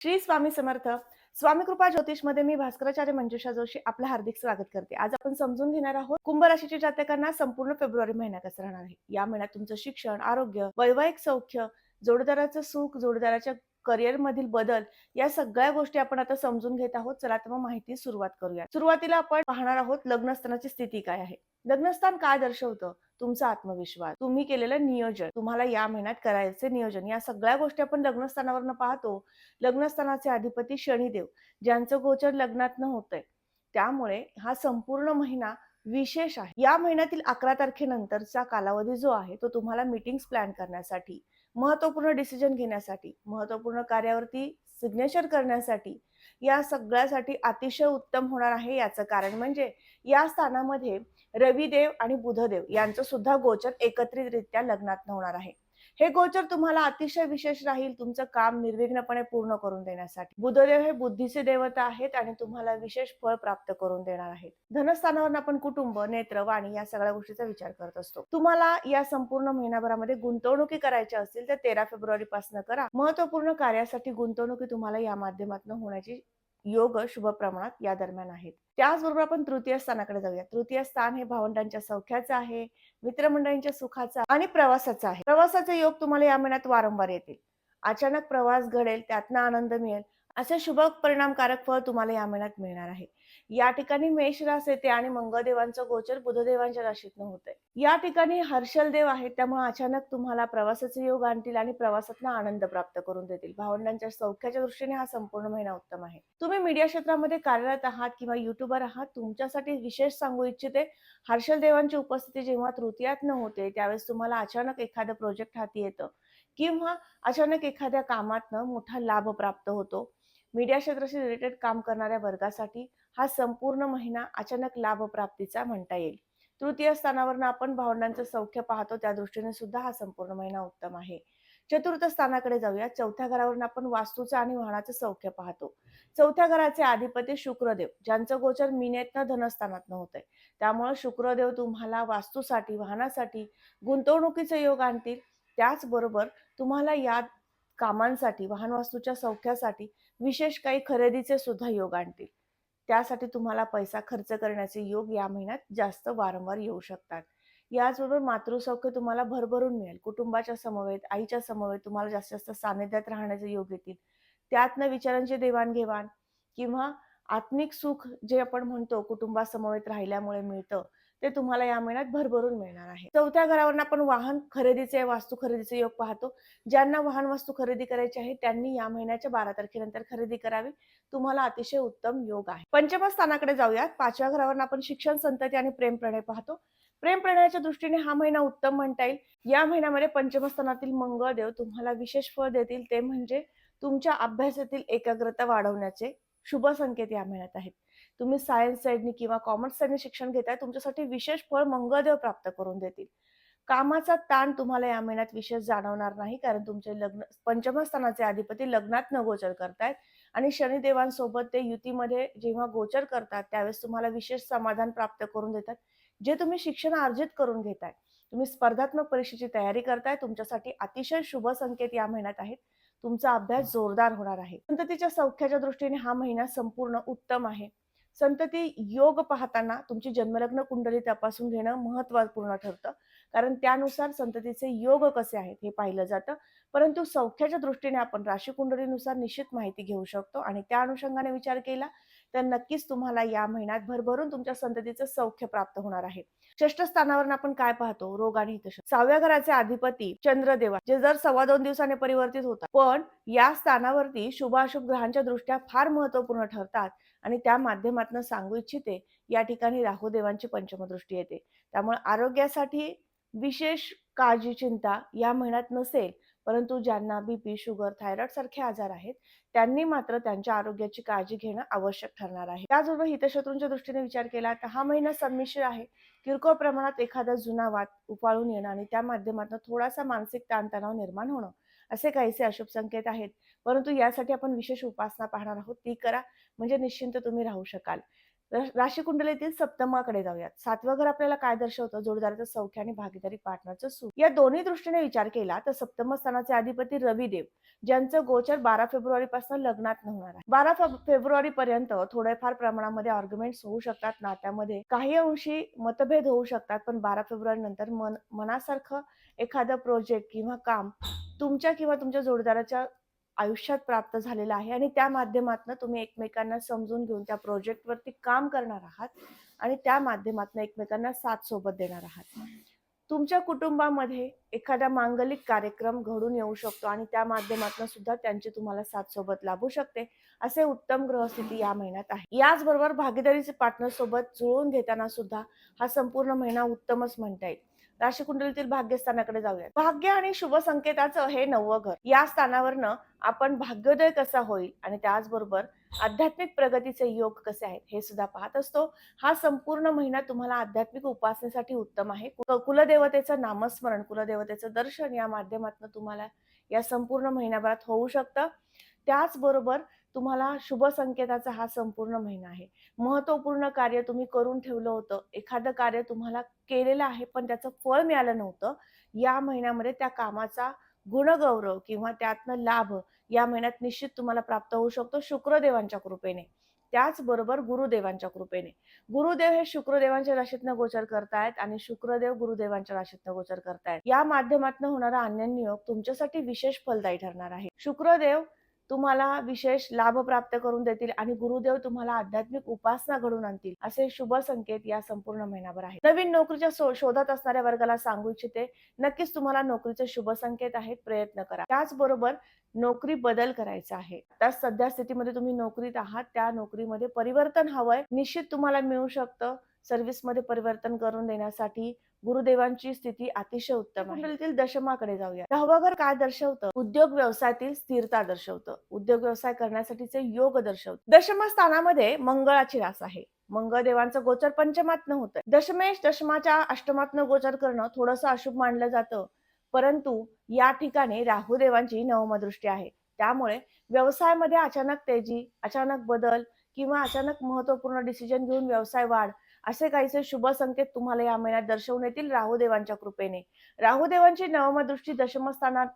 श्री स्वामी समर्थ. स्वामी कृपा ज्योतिषमध्ये मी भास्कराचार्य मंजुषा जोशी आपलं हार्दिक स्वागत करते. आज आपण समजून घेणार आहोत कुंभ राशीच्या जातकांना संपूर्ण फेब्रुवारी महिना कसा राहणार आहे? या महिन्यात तुमचं शिक्षण आरोग्य वैवाहिक सौख्य जोडदाराचं सुख जोडीदाराच्या करिअरमधील बदल या सगळ्या गोष्टी आपण आता समजून घेत आहोत. चला तर मग माहिती सुरुवात करूया. सुरुवातीला आपण पाहणार आहोत लग्नस्थानाची स्थिती काय आहे. लग्नस्थान काय दर्शवतं? तुमचा आत्मविश्वास. तुम्ही केलेलं नियोजन. तुम्हाला या महिन्यात करायचे नियोजन. या सगळ्या गोष्टी आपण लग्नस्थानावरनं पाहतो. लग्नस्थानाचे अधिपती शनिदेव ज्यांचं गोचर लग्नात न होतंय. त्यामुळे हा संपूर्ण महिना विशेष आहे. या महिन्यातील अकरा तारखेनंतरचा कालावधी जो आहे तो तुम्हाला मीटिंग्स प्लॅन करण्यासाठी महत्त्वपूर्ण डिसिजन घेण्यासाठी महत्त्वपूर्ण कार्यावरती सिग्नेचर करण्यासाठी या सगळ्यासाठी अतिशय उत्तम होणार आहे याचं कारण म्हणजे या स्थानामध्ये रविदेव आणि बुधदेव यांचं सुद्धा गोचर एकत्रितरित्या लग्नात होणार आहे. हे गोचर तुम्हाला अतिशय विशेष राहील तुमचं काम निर्विघ्नपणे पूर्ण करून देण्यासाठी. बुधदेव हे बुद्धीचे देवता आहेत आणि तुम्हाला विशेष फळ प्राप्त करून देणार आहेत. धनस्थानावर आपण कुटुंब नेत्र वाणी या सगळ्या गोष्टीचा विचार करत असतो. तुम्हाला या संपूर्ण महिनाभरामध्ये गुंतवणुकी करायच्या असतील तर तेरा फेब्रुवारी पासून करा. महत्त्वपूर्ण कार्यासाठी गुंतवणुकी तुम्हाला या माध्यमातून होण्याची योग शुभ प्रमाणात या दरम्यान आहेत. त्याचबरोबर आपण तृतीय स्थानाकडे जाऊया. तृतीय स्थान हे भावंडांच्या सौख्याचं आहे मित्रमंडळींच्या सुखाचा आणि प्रवासाचा आहे. प्रवासाचे योग तुम्हाला या महिन्यात वारंवार येतील. अचानक प्रवास घडेल त्यातनं आनंद मिळेल. असे शुभ परिणामकारक फळ तुम्हाला या महिन्यात मिळणार आहे. या ठिकाणी मेष रास येते आणि मंगळदेवांचं गोचर बुधदेवांच्या राशीतनं होतंय. या ठिकाणी हर्षल देव आहेत त्यामुळे अचानक तुम्हाला प्रवासाचे योग आणतील आणि प्रवासातनं आनंद प्राप्त करून देतील. भावंडांच्या सौख्याच्या दृष्टीने हा संपूर्ण महिना उत्तम आहे. तुम्ही मीडिया क्षेत्रामध्ये कार्यरत आहात किंवा युट्यूबर आहात तुमच्यासाठी विशेष सांगू इच्छिते हर्षल देवांची उपस्थिती जेव्हा तृतीयात न होते त्यावेळेस तुम्हाला अचानक एखादं प्रोजेक्ट हाती येतं किंवा अचानक एखाद्या कामातनं मोठा लाभ प्राप्त होतो. मीडिया क्षेत्राशी रिलेटेड काम करणाऱ्या वर्गासाठी हा संपूर्ण महिना अचानक लाभप्राप्तीचा म्हणता येईल. तृतीय स्थानावरनं आपण भावंडांचं सौख्य पाहतो त्या दृष्टीने सुद्धा हा संपूर्ण महिना उत्तम आहे. चतुर्थ स्थानाकडे जाऊया. चौथ्या घरावरून आपण वास्तूचं आणि वाहनाचं सौख्य पाहतो. चौथ्या घराचे अधिपती शुक्रदेव ज्यांचं गोचर मिनेतनं धनस्थानातनं होतंय. त्यामुळे शुक्रदेव तुम्हाला वास्तूसाठी वाहनासाठी गुंतवणुकीचे योग आणतील. त्याचबरोबर तुम्हाला या कामांसाठी वाहन वास्तूच्या सौख्यासाठी विशेष काही खरेदीचे सुद्धा योग आणतील. त्यासाठी तुम्हाला पैसा खर्च करण्याचे योग या महिन्यात जास्त वारंवार येऊ शकतात. याचबरोबर मातृसौख्य तुम्हाला भरभरून मिळेल. कुटुंबाच्या समवेत आईच्या समवेत तुम्हाला जास्तीत जास्त सानिध्यात राहण्याचे योग येतील. त्यातनं विचारांची देवाणघेवाण किंवा आत्मिक सुख जे आपण म्हणतो कुटुंबासमवेत राहिल्यामुळे मिळतं ते तुम्हाला या महिन्यात भरभरून मिळणार आहे. चौथ्या घरावरून आपण वाहन खरेदीचे वास्तू खरेदीचे योग पाहतो. ज्यांना वाहन वस्तू खरेदी करायची आहे त्यांनी या महिन्याच्या बारा तारखेनंतर खरेदी करावी. तुम्हाला अतिशय उत्तम योग आहे. पंचम स्थानाकडे जाऊयात. पाचव्या घरावर आपण शिक्षण संतती आणि प्रेम प्रणय पाहतो. प्रेम प्रणयाच्या दृष्टीने हा महिना उत्तम म्हणता येईल. या महिन्यामध्ये पंचमस्थानातील मंगळ मंगळदेव तुम्हाला विशेष फळ देतील. ते म्हणजे तुमच्या अभ्यासातील एकाग्रता वाढवण्याचे शुभ संकेत या महिन्यात आहेत. तुम्ही सायन्स साईडनी किंवा कॉमर्स साईडनी शिक्षण घेताय तुमच्यासाठी विशेष फळ मंगळदेव प्राप्त करून देतील. कामाचा ताण तुम्हाला या महिन्यात विशेष जाणवणार नाही कारण तुमचे लग्न पंचमस्थानाचे अधिपती लग्नात न गोचर करतायत आणि शनिदेवांसोबत ते युतीमध्ये जेव्हा गोचर करतात त्यावेळेस तुम्हाला विशेष समाधान प्राप्त करून देतात जे तुम्ही शिक्षण अर्जित करून घेताय. तुम्ही स्पर्धात्मक परीक्षेची तयारी करताय तुमच्यासाठी अतिशय शुभ संकेत या महिन्यात आहेत. तुमचा अभ्यास जोरदार होणार आहे. संततीच्या सौख्याच्या दृष्टीने हा महिना संपूर्ण उत्तम आहे. संतती योग पाहताना तुमची जन्मलग्न कुंडली तपासून घेणं महत्त्वपूर्ण ठरतं. कारण त्यानुसार संततीचे योग कसे आहेत हे पाहिलं जातं. परंतु सौख्याच्या दृष्टीने आपण राशी कुंडलीनुसार निश्चित माहिती घेऊ शकतो आणि त्या अनुषंगाने विचार केला तर नक्कीच तुम्हाला या महिन्यात भरभरून तुमच्या संततीचं सौख्य प्राप्त होणार आहे. षष्ठ स्थानावर आपण काय पाहतो? रोग आणि हितश सहाव्या घराचे अधिपती चंद्रदेवा जे जर सव्वा दोन दिवसाने परिवर्तित होतात. पण या स्थानावरती शुभाशुभ ग्रहांच्या दृष्ट्या फार महत्त्वपूर्ण ठरतात. आणि त्या माध्यमातून सांगू इच्छिते या ठिकाणी राहुदेवांची पंचमदृष्टी येते. त्यामुळे आरोग्यासाठी विशेष काळजी चिंता या महिन्यात नसेल परंतु ज्यांना बीपी शुगर थायरॉइड सारखे आजार आहेत त्यांनी मात्र त्यांच्या आरोग्याची काळजी घेणं आवश्यक ठरणार आहे. त्याचबरोबर हितशत्रूंच्या दृष्टीने विचार केला तर हा महिना संमिश्र आहे. किरकोळ प्रमाणात एखादा जुना वाद उपाळून येणं आणि त्या माध्यमातून थोडासा मानसिक ताणतणाव निर्माण होणं असे काहीसे अशुभ संकेत आहेत. परंतु यासाठी आपण विशेष उपासना पाहणार आहोत. ती करा. म्हणजे निश्चिंत तुम्ही राहू शकाल. र- राशी कुंडलीतील सप्तमाकडे जाऊयात. सातवं घर आपल्याला काय दर्शवतं? जोडदाराचं सौख्य आणि भागीदारी पार्टनरचं सुख. या दोन्ही दृष्टीने विचार केला तर सप्तम स्थानाचे अधिपती रविदेव ज्यांचं गोचर बारा फेब्रुवारी पासून लग्नात होणार आहे. बारा फेब्रुवारी पर्यंत थोड्याफार प्रमाणामध्ये आर्ग्युमेंट्स होऊ शकतात. नात्यामध्ये काही अंशी मतभेद होऊ शकतात. पण बारा फेब्रुवारी नंतर मन मनासारखं एखादं प्रोजेक्ट किंवा काम तुमच्या किंवा तुमच्या जोडदाराच्या आयुष्यात प्राप्त झालेलं आहे आणि त्या माध्यमातून तुम्ही एकमेकांना समजून घेऊन त्या प्रोजेक्टवरती काम करणार आहात आणि त्या माध्यमातून एकमेकांना साथ सोबत देणार आहात. तुमच्या कुटुंबामध्ये एखादा मांगलिक कार्यक्रम घडून येऊ शकतो आणि त्या माध्यमातून सुद्धा त्यांची तुम्हाला साथ सोबत लाभू शकते असे उत्तम ग्रहस्थिती या महिन्यात आहे. याचबरोबर भागीदारीचे पार्टनर सोबत जुळवून घेताना सुद्धा हा संपूर्ण महिना उत्तमच म्हणता येईल. राशी कुंडलीतील भाग्यस्थानाकडे जाऊया भाग्य आणि शुभ संकेताचं हे नववं घर. या स्थानावरनं आपण भाग्योदय कसा होईल आणि त्याचबरोबर आध्यात्मिक प्रगतीचे योग कसे आहेत हे सुद्धा पाहत असतो. हा संपूर्ण महिना तुम्हाला आध्यात्मिक उपासनेसाठी उत्तम आहे. कुलदेवतेचं नामस्मरण कुलदेवतेचं दर्शन या माध्यमातून तुम्हाला या संपूर्ण महिन्याभरात होऊ शकतं. त्याचबरोबर तुम्हाला शुभ संकेताचा हा संपूर्ण महिना आहे. महत्त्वपूर्ण कार्य तुम्ही करून ठेवलं होतं. एखादं कार्य तुम्हाला केलेलं आहे पण त्याचं फळ मिळालं नव्हतं. या महिन्यामध्ये त्या कामाचा गुणगौरव किंवा त्यातनं लाभ या महिन्यात निश्चित तुम्हाला प्राप्त होऊ शकतो शुक्रदेवांच्या कृपेने. त्याचबरोबर गुरुदेवांच्या कृपेने. गुरुदेव हे शुक्रदेवांच्या राशीतनं गोचर करतायत आणि शुक्रदेव गुरुदेवांच्या राशीतनं गोचर करतायत. या माध्यमातून होणारा अन्य नियोग तुमच्यासाठी विशेष फलदायी ठरणार आहे. शुक्रदेव तुम्हाला विशेष लाभ प्राप्त करून देतील आणि गुरुदेव तुम्हाला आध्यात्मिक उपासना घडून आणतील असे शुभ संकेत या संपूर्ण महिनाभर आहेत. नवीन नोकरीच्या शोधात असणाऱ्या वर्गाला सांगू इच्छिते नक्कीच तुम्हाला नोकरीचे शुभ संकेत आहेत प्रयत्न करा. त्याचबरोबर नोकरी बदल करायचा आहे. त्या सध्या स्थितीमध्ये तुम्ही नोकरीत आहात त्या नोकरीमध्ये परिवर्तन हवंय निश्चित तुम्हाला मिळू शकतं. सर्व्हिसमध्ये परिवर्तन करून देण्यासाठी गुरुदेवांची स्थिती अतिशय उत्तम आहे. कुंडलीतील दशमाकडे जाऊया. दहावं घर काय दर्शवतं? उद्योग व्यवसायातील स्थिरता दर्शवतं. उद्योग व्यवसाय करण्यासाठीचे योग दर्शवतं. दशम स्थानामध्ये मंगळाची रास आहे. मंगळ देवांचं गोचर पंचमातनं होतं. दशमेश दशमाच्या अष्टमातनं गोचर करणं थोडंसं अशुभ मानलं जातं. परंतु या ठिकाणी राहू देवांची नवमदृष्टी आहे. त्यामुळे व्यवसायामध्ये अचानक तेजी अचानक बदल किंवा अचानक महत्त्वपूर्ण डिसिजन घेऊन व्यवसाय वाढ असे काहीसे शुभ संकेत तुम्हाला या महिन्यात दर्शवून येतील राहुदेवांच्या कृपेने. राहुदेवांची नवम दृष्टी दशमस्थानात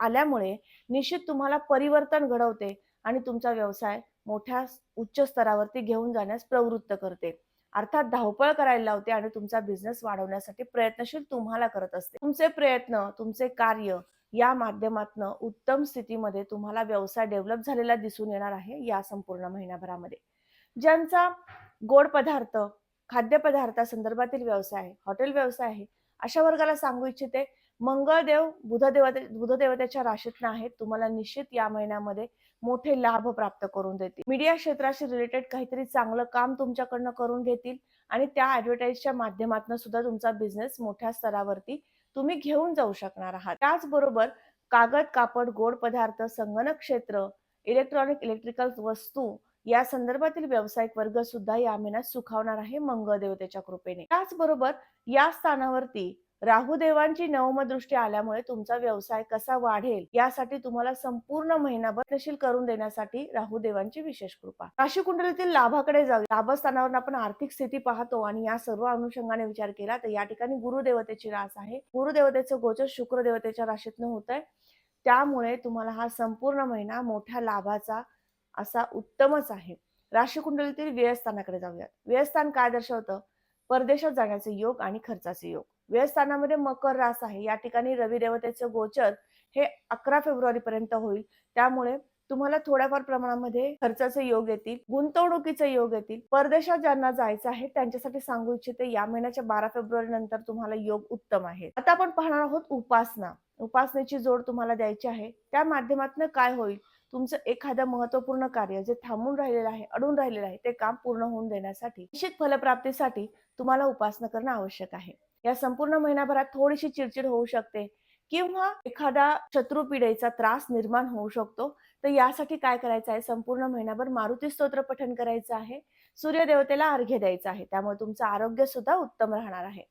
आल्यामुळे निश्चित तुम्हाला परिवर्तन घडवते आणि तुमचा व्यवसाय मोठ्या उच्च स्तरावरती घेऊन जाण्यास प्रवृत्त करते. अर्थात धावपळ करायला लावते आणि तुमचा बिझनेस वाढवण्यासाठी प्रयत्नशील तुम्हाला करत असते. तुमचे प्रयत्न तुमचे कार्य या माध्यमातून उत्तम स्थितीमध्ये तुम्हाला व्यवसाय डेव्हलप झालेला दिसून येणार आहे या संपूर्ण महिन्याभरामध्ये ज्यांचा गोड पदार्थ खाद्यपदार्थासंदर्भातील व्यवसाय आहे हॉटेल व्यवसाय आहे अशा वर्गाला सांगू इच्छिते. मंगळदेव बुधदेवते बुधदेवतेच्या राशीतनं आहेत. तुम्हाला निश्चित या महिन्यामध्ये मोठे लाभ प्राप्त करून देतील. मीडिया क्षेत्राशी रिलेटेड काहीतरी चांगलं काम तुमच्याकडनं करून घेतील आणि त्या ऍडव्हर्टाईजच्या माध्यमातून सुद्धा तुमचा बिझनेस मोठ्या स्तरावरती तुम्ही घेऊन जाऊ शकणार आहात. त्याचबरोबर कागद कापड गोड पदार्थ संगणक क्षेत्र इलेक्ट्रॉनिक इलेक्ट्रिकल वस्तू या संदर्भातील व्यावसायिक वर्ग सुद्धा या महिन्यात सुखावणार आहे मंगळ देवतेच्या कृपेने. त्याचबरोबर या स्थानावरती राहुदेवांची नवमदृष्टी आल्यामुळे तुमचा व्यवसाय कसा वाढेल यासाठी तुम्हाला संपूर्ण महिनाभर प्रयत्नशील करून देण्यासाठी राहुदेवांची विशेष कृपा. राशी कुंडलीतील लाभाकडे जाऊ लाभस्थानावर आपण आर्थिक स्थिती पाहतो आणि या सर्व अनुषंगाने विचार केला तर या ठिकाणी गुरुदेवतेची रास आहे. गुरुदेवतेचं गोचर शुक्रदेवतेच्या राशीतनं होत आहे त्यामुळे तुम्हाला हा संपूर्ण महिना मोठ्या लाभाचा असा उत्तमच आहे. राशीकुंडलीतील व्ययस्थानाकडे जाऊयात. व्ययस्थान काय दर्शवतं? परदेशात जाण्याचे योग आणि खर्चाचे योग. व्ययस्थानामध्ये मकर रास आहे. या ठिकाणी रवी देवतेचं गोचर हे अकरा फेब्रुवारी पर्यंत होईल. त्यामुळे तुम्हाला थोड्याफार प्रमाणामध्ये खर्चाचे योग येतील गुंतवणुकीचे योग येतील. परदेशात ज्यांना जायचं आहे त्यांच्यासाठी सांगू इच्छिते या महिन्याच्या बारा फेब्रुवारी नंतर तुम्हाला योग उत्तम आहे. आता आपण पाहणार आहोत उपासना. उपासनेची जोड तुम्हाला द्यायची आहे. त्या माध्यमातून काय होईल? तुमचं एखादं महत्त्वपूर्ण कार्य जे थांबून राहिलेलं आहे अडून राहिलेलं आहे ते काम पूर्ण होऊन देण्यासाठी निश्चित फलप्राप्तीसाठी तुम्हाला उपासना करणं आवश्यक आहे. या संपूर्ण महिनाभरात थोडीशी चिडचिड होऊ शकते किंवा एखादा शत्रू पिढीचा त्रास निर्माण होऊ शकतो. तर यासाठी काय करायचं आहे? संपूर्ण महिनाभर मारुती स्तोत्र पठण करायचं आहे. सूर्यदेवतेला अर्घ्य द्यायचं आहे. त्यामुळे तुमचं आरोग्य सुद्धा उत्तम राहणार आहे.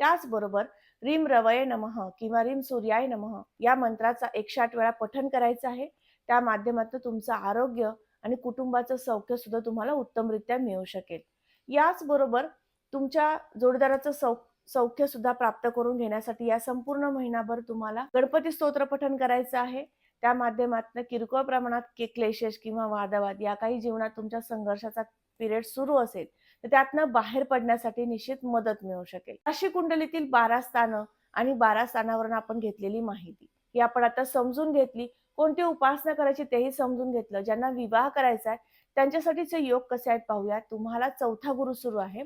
त्याचबरोबर रिम रवये नमः किंवा रिम सूर्याय नमः या मंत्राचा एकशे आठ वेळा पठण करायचं आहे. त्या माध्यमातून तुमचं आरोग्य आणि कुटुंबाचं सौख्य सुद्धा तुम्हाला उत्तमरित्या मिळू शकेल. याचबरोबर तुमच्या जोडीदाराचं सौ सौख्य सुद्धा प्राप्त करून घेण्यासाठी या संपूर्ण महिनाभर तुम्हाला गणपती स्तोत्र पठण करायचं आहे. त्या माध्यमातून किरकोळ प्रमाणात के क्लेशेस किंवा वादवाद या काही जीवनात तुमच्या संघर्षाचा पिरियड सुरू असेल तर त्यातनं बाहेर पडण्यासाठी निश्चित मदत मिळू शकेल. अशी कुंडलीतील बारा स्थानं आणि बारा स्थानावरून आपण घेतलेली माहिती. ही आपण आता समजून घेतली. कोणती उपासना करायची तेही समजून घेतलं. ज्यांना विवाह करायचा आहे त्यांच्यासाठीचे योग कसे आहेत पाहूया तुम्हाला चौथा गुरु सुरू आहे.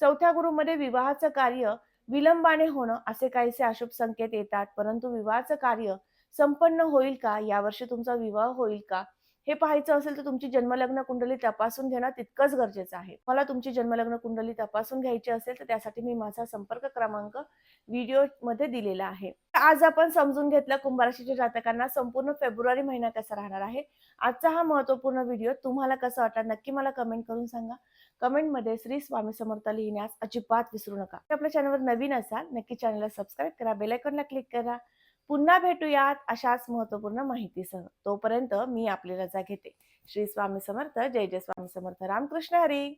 चौथ्या गुरुमध्ये विवाहाचं कार्य विलंबाने होणं असे काहीसे अशुभ संकेत येतात. परंतु विवाहाचं कार्य संपन्न होईल का? यावर्षी तुमचा विवाह होईल का? हे पाहायचं असेल तर तुमची जन्मलग्न कुंडली तपासून घेणं तितकंच गरजेचं आहे. मला तुमची जन्मलग्न कुंडली तपासून घ्यायची असेल तर त्यासाठी मी माझा संपर्क क्रमांक व्हिडिओमध्ये दिलेला आहे. आज आपण समजून घेतलं कुंभराशीच्या जातकांना संपूर्ण फेब्रुवारी महिना कसा राहणार आहे. आजचा हा महत्त्वपूर्ण व्हिडिओ तुम्हाला कसा वाटला नक्की मला कमेंट करून सांगा. कमेंटमध्ये श्री स्वामी समर्थ लिहिण्यास अजिबात विसरू नका. आपल्या चॅनलवर नवीन असाल नक्की चॅनलला सबस्क्राईब करा बेलायकॉनला क्लिक करा. पुन्हा भेटूयात अशाच महत्त्वपूर्ण माहितीसह. तोपर्यंत मी आपली रजा घेते. श्री स्वामी समर्थ जय जय स्वामी समर्थ. रामकृष्ण हरी!